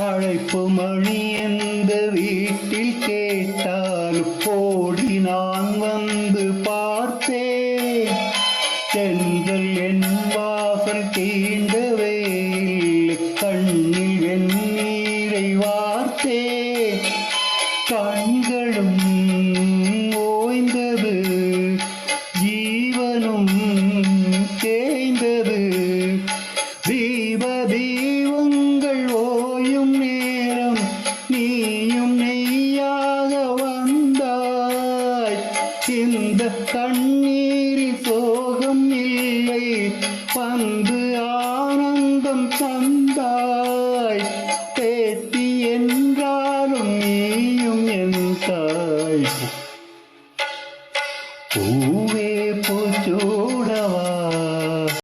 அழைப்பு மணி எந்த வீட்டில் கேட்டாலும் ஓடி நான் வந்து பார்த்தேன் தென்றல் என் வாசல் தீண்டவே இல்லை கண்ணில் என் நீரை வார்த்தே. கண்களும் நீயும் நெய்யாக வந்தாய். இந்த கண்ணீரி சோகம் இல்லை. பந்து ஆனந்தம் தந்தாய். பேட்டி என்றாலும் நீயும் என் தாய் பூவே பூச்சூடவா